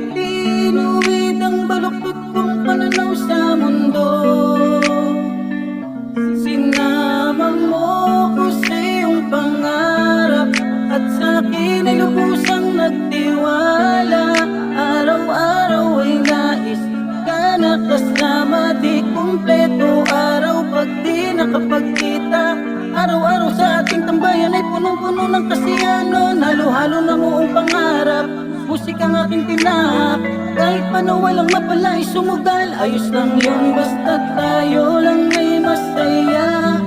Inuwid ang baluktot kong pananaw sa mundo? Sinama mo ko sa iyong pangarap At sa akin ay lubusang nagtiwala. Araw-araw ay nais ka na kasama Di kumpleto. Araw pag di nakapagkita Araw-araw sa ating tambayan ay punong-puno ng kasiyanon Halo-halo na buong pangarap Musik ang aking tinahak Kahit paano walang mapalay sumugal Ayos lang yun basta tayo lang ay masaya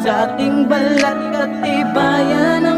sa ating balat Katibayan ng